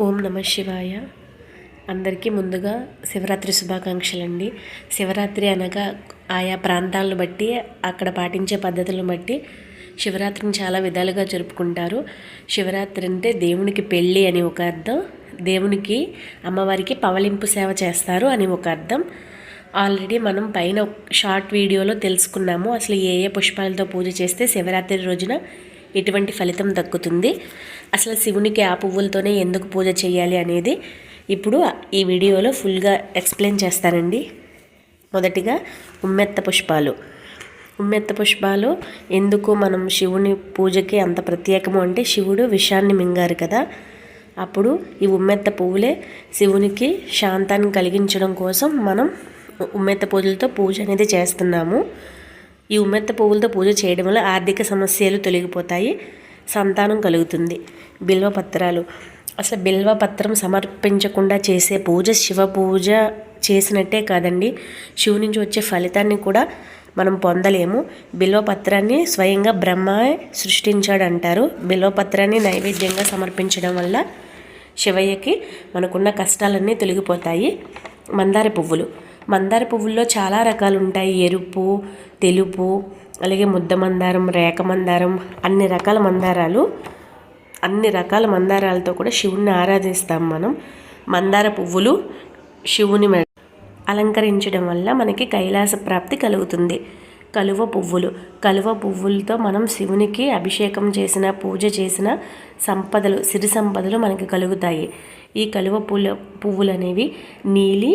ఓం నమ శివాయ. అందరికీ ముందుగా శివరాత్రి శుభాకాంక్షలు అండి శివరాత్రి అనగా ఆయా ప్రాంతాలను బట్టి అక్కడ పాటించే పద్ధతులను బట్టి శివరాత్రిని చాలా విధాలుగా జరుపుకుంటారు. శివరాత్రి అంటే దేవునికి పెళ్ళి అని ఒక అర్థం. దేవునికి అమ్మవారికి పవలింపు సేవ చేస్తారు అని ఒక అర్థం. ఆల్రెడీ మనం పైన షార్ట్ వీడియోలో తెలుసుకున్నాము. అసలు ఏ ఏ పుష్పాలతో పూజ చేస్తే శివరాత్రి రోజున ఎటువంటి ఫలితం దక్కుతుంది? అసలు శివునికి ఆ పువ్వులతోనే ఎందుకు పూజ చేయాలి అనేది ఇప్పుడు ఈ వీడియోలో ఫుల్గా ఎక్స్ప్లెయిన్ చేస్తానండి. మొదటిగా ఉమ్మెత్త పుష్పాలు. ఉమ్మెత్త పుష్పాలు ఎందుకు మనం శివుని పూజకి అంత ప్రత్యేకము అంటే శివుడు విషాన్ని మింగారు కదా. అప్పుడు ఈ ఉమ్మెత్త పువ్వులే శివునికి శాంతాన్ని కలిగించడం కోసం మనం ఉమ్మెత్త పూజలతో పూజ అనేది చేస్తున్నాము. ఈ ఉమ్మెత్త పువ్వులతో పూజ చేయడం వల్ల ఆర్థిక సమస్యలు తొలగిపోతాయి సంతానం కలుగుతుంది. బిల్వపత్రాలు అసలు బిల్వపత్రం సమర్పించకుండా చేసే పూజ శివ పూజ చేసినట్టే కాదండి. శివు నుంచి వచ్చే ఫలితాన్ని కూడా మనం పొందలేము. బిల్వపత్రాన్ని స్వయంగా బ్రహ్మ సృష్టించాడు అంటారు బిల్వపత్రాన్ని నైవేద్యంగా సమర్పించడం వల్ల శివయ్యకి మనకున్న కష్టాలన్నీ తొలగిపోతాయి. మందార పువ్వులు. మందార పువ్వుల్లో చాలా రకాలు ఉంటాయి ఎరుపు తెలుపు అలాగే ముద్ద మందారం రేఖ మందారం అన్ని రకాల మందారాలు. అన్ని రకాల మందారాలతో కూడా శివుణ్ణి ఆరాధిస్తాం మనం. మందార పువ్వులు శివుని అలంకరించడం వల్ల మనకి కైలాస ప్రాప్తి కలుగుతుంది. కలువ పువ్వులు. కలువ పువ్వులతో మనం శివునికి అభిషేకం చేసిన పూజ చేసిన సంపదలు సిరి సంపదలు మనకి కలుగుతాయి. ఈ కలువ పువ్వుల పువ్వులు అనేవి నీలి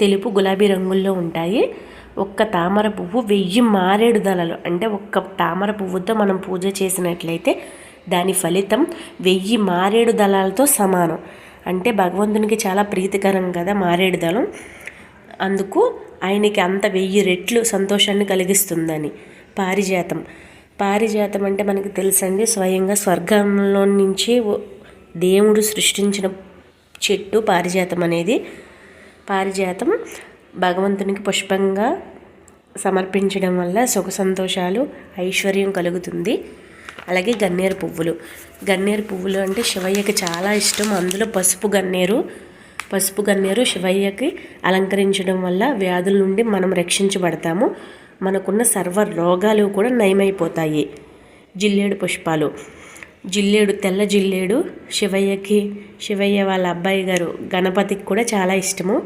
తెలుపు గులాబీ రంగుల్లో ఉంటాయి. ఒక్క తామర పువ్వు వెయ్యి మారేడు దళలు. అంటే ఒక్క తామర పువ్వుతో మనం పూజ చేసినట్లయితే దాని ఫలితం వెయ్యి మారేడు దళాలతో సమానం. అంటే భగవంతునికి చాలా ప్రీతికరం కదా మారేడు దళం. అందుకు ఆయనకి అంత వెయ్యి రెట్లు సంతోషాన్ని కలిగిస్తుందని. పారిజాతం. పారిజాతం అంటే మనకి తెలుసండి స్వయంగా స్వర్గంలో నుంచి దేవుడు సృష్టించిన చెట్టు పారిజాతం అనేది. పారిజాతం భగవంతునికి పుష్పంగా సమర్పించడం వల్ల సుఖ సంతోషాలు ఐశ్వర్యం కలుగుతుంది. అలాగే గన్నేరు పువ్వులు. గన్నేరు పువ్వులు అంటే శివయ్యకి చాలా ఇష్టం. అందులో పసుపు గన్నేరు పసుపు గన్నేరు శివయ్యకి అలంకరించడం వల్ల వ్యాధుల నుండి మనం రక్షించబడతాము. మనకున్న సర్వ రోగాలు కూడా నయమైపోతాయి. జిల్లేడు పుష్పాలు. జిల్లేడు తెల్ల జిల్లేడు శివయ్యకి శివయ్య వాళ్ళ అబ్బాయి గారు గణపతికి కూడా చాలా ఇష్టము.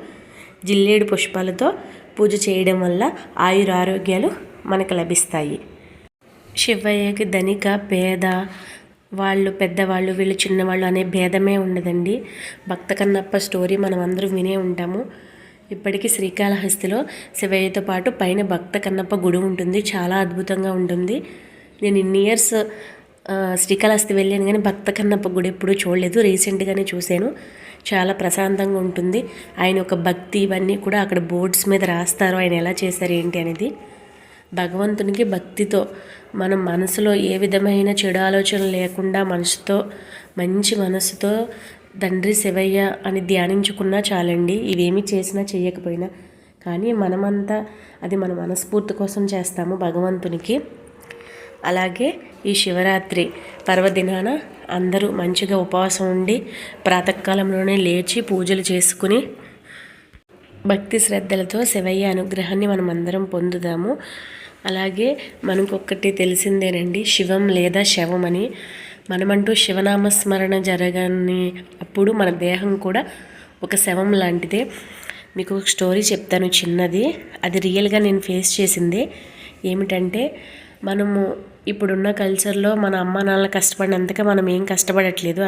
జిల్లేడు పుష్పాలతో పూజ చేయడం వల్ల ఆయుర ఆరోగ్యాలు మనకు లభిస్తాయి. శివయ్యకి ధనిక పేద వాళ్ళు పెద్దవాళ్ళు వీళ్ళు చిన్నవాళ్ళు అనే భేదమే ఉండదండి. భక్త కన్నప్ప స్టోరీ మనం అందరూ వినే ఉంటాము. ఇప్పటికీ శ్రీకాళహస్తిలో శివయ్యతో పాటు పైన భక్త కన్నప్ప గుడి ఉంటుంది. చాలా అద్భుతంగా ఉంటుంది. నేను ఇన్ని ఇయర్స్ శ్రీకాళహస్తి వెళ్ళాను కానీ భక్త కన్నప్ప గుడి ఎప్పుడూ చూడలేదు. రీసెంట్గానే చూశాను. చాలా ప్రశాంతంగా ఉంటుంది. ఆయన ఒక భక్తి ఇవన్నీ కూడా అక్కడ బోర్డ్స్ మీద రాస్తారు. ఆయన ఎలా చేశారు ఏంటి అనేది భగవంతునికి భక్తితో మనం మనసులో ఏ విధమైన చెడు ఆలోచన లేకుండా మనసుతో మంచి మనసుతో తండ్రి శివయ్య అని ధ్యానించుకున్నా చాలండి. ఇవేమి చేసినా చేయకపోయినా కానీ మనమంతా అది మన మనస్ఫూర్తి కోసం చేస్తాము భగవంతునికి. అలాగే ఈ శివరాత్రి పర్వదినాన అందరూ మంచిగా ఉపవాసం ఉండి ప్రాతకాలంలోనే లేచి పూజలు చేసుకుని భక్తి శ్రద్ధలతో శివయ్య అనుగ్రహాన్ని మనం అందరం పొందుదాము. అలాగే మనకొక్కటి తెలిసిందేనండి శివం లేదా శవం అని మనమంటూ శివనామస్మరణ జరగని అప్పుడు మన దేహం కూడా ఒక శవం లాంటిదే. మీకు ఒక స్టోరీ చెప్తాను చిన్నది. అది రియల్గా నేను ఫేస్ చేసింది. ఏమిటంటే మనము ఇప్పుడున్న కల్చర్లో మన అమ్మ నాన్న కష్టపడినంతగా మనం ఏం కష్టపడట్లేదు.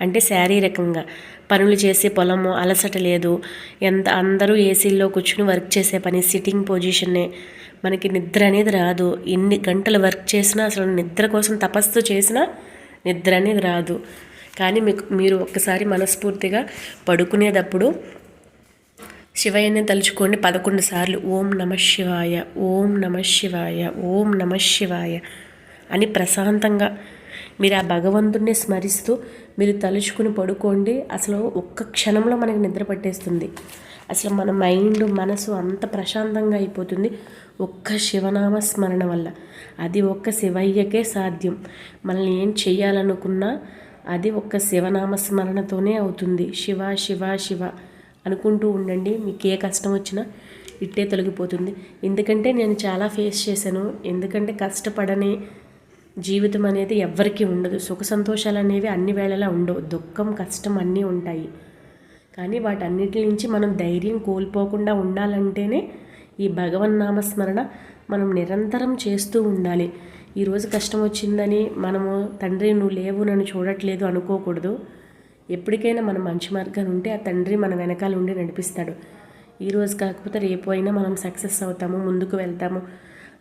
అంటే శారీరకంగా పనులు చేసే పొలము అలసట లేదు. ఎంత అందరూ ఏసీల్లో కూర్చుని వర్క్ చేసే పని సిట్టింగ్ పొజిషన్నే మనకి నిద్ర అనేది రాదు. ఎన్ని గంటలు వర్క్ చేసినా అసలు నిద్ర కోసం తపస్సు చేసినా నిద్ర అనేది రాదు. కానీ మీకు మీరు ఒక్కసారి మనస్ఫూర్తిగా పడుకునేటప్పుడు శివయ్యని తలుచుకోండి పదకొండు సార్లు ఓం నమ శివాయ ఓం నమ శివాయ ఓం నమ శివాయ అని ప్రశాంతంగా మీరు ఆ భగవంతుడిని స్మరిస్తూ మీరు తలుచుకుని పడుకోండి. అసలు ఒక్క క్షణంలో మనకి నిద్ర పట్టేస్తుంది. అసలు మన మైండ్ మనసు అంత ప్రశాంతంగా అయిపోతుంది ఒక్క శివనామ స్మరణ వల్ల. అది ఒక్క శివయ్యకే సాధ్యం. మనల్ని ఏం చెయ్యాలనుకున్నా అది ఒక్క శివనామ స్మరణతోనే అవుతుంది. శివ శివ శివ. అనుకుంటూ ఉండండి. మీకు ఏ కష్టం వచ్చినా ఇట్టే తొలగిపోతుంది. ఎందుకంటే నేను చాలా ఫేస్ చేశాను. ఎందుకంటే కష్టపడని జీవితం అనేది ఎవ్వరికీ ఉండదు. సుఖ సంతోషాలు అనేవి అన్ని వేళలా ఉండవు. దుఃఖం కష్టం అన్నీ ఉంటాయి. కానీ వాటన్నిటి నుంచి మనం ధైర్యం కోల్పోకుండా ఉండాలంటేనే ఈ భగవన్నామస్మరణ మనం నిరంతరం చేస్తూ ఉండాలి. ఈరోజు కష్టం వచ్చిందని మనము తండ్రి నువ్వు లేవు నన్ను చూడట్లేదు అనుకోకూడదు. ఎప్పటికైనా మనం మంచి మార్గాన్ని ఉంటే ఆ తండ్రి మన వెనకాల ఉండి నడిపిస్తాడు. ఈరోజు కాకపోతే రేపు అయినా మనం సక్సెస్ అవుతాము ముందుకు వెళ్తాము.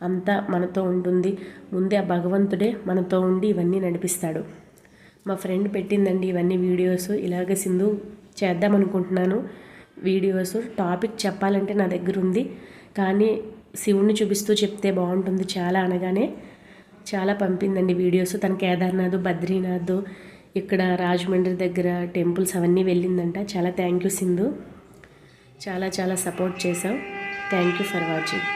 అంతా మనతో ఉంటుంది. ముందే ఆ భగవంతుడే మనతో ఉండి ఇవన్నీ నడిపిస్తాడు. మా ఫ్రెండ్ పెట్టిందండి ఇవన్నీ వీడియోస్. ఇలాగ సింధు చేద్దాం అనుకుంటున్నాను. వీడియోస్ టాపిక్ చెప్పాలంటే నా దగ్గర ఉంది. కానీ శివుణ్ణి చూపిస్తూ చెప్తే బాగుంటుంది చాలా అనగానే. చాలా పంపిందండి వీడియోస్. తన కేదార్నాథ్ బద్రీనాథ్ ఇక్కడ రాజమండ్రి దగ్గర టెంపుల్స్ అవన్నీ వెళ్ళిందంట. చాలా థ్యాంక్ యూ సింధు. చాలా చాలా సపోర్ట్ చేసావు థ్యాంక్ యూ ఫర్ వాచింగ్.